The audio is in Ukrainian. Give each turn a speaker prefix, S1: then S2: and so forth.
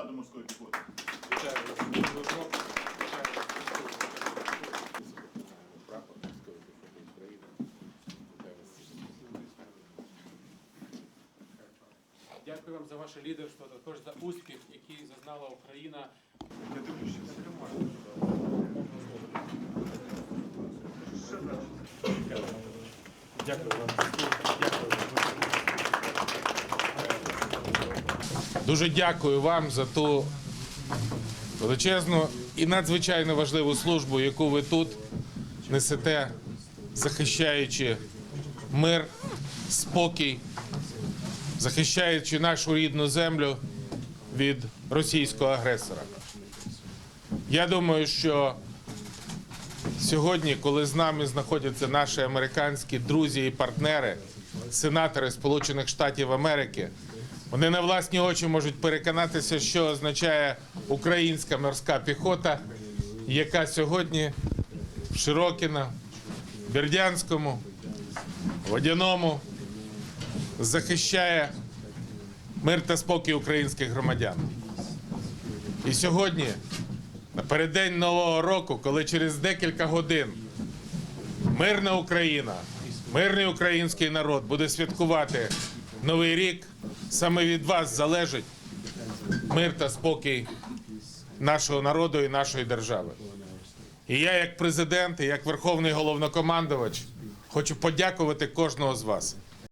S1: бригаду морської піхоти. Дякую вам за ваше лідерство, також за успіх, який зазнала Україна.
S2: Дякую вам.
S3: Дуже дякую вам за ту величезну і надзвичайно важливу службу, яку ви тут несете, захищаючи мир, спокій, захищаючи нашу рідну землю від російського агресора. Я думаю, що сьогодні, коли з нами знаходяться наші американські друзі і партнери, сенатори Сполучених Штатів Америки, вони на власні очі можуть переконатися, що означає українська морська піхота, яка сьогодні в Широкіно, Бердянському, Водяному захищає мир та спокій українських громадян. І сьогодні, напереддень Нового року, коли через декілька годин мирна Україна, мирний український народ буде святкувати Новий рік, саме від вас залежить мир та спокій нашого народу і нашої держави. І я, як президент, і як верховний головнокомандувач, хочу подякувати кожного з вас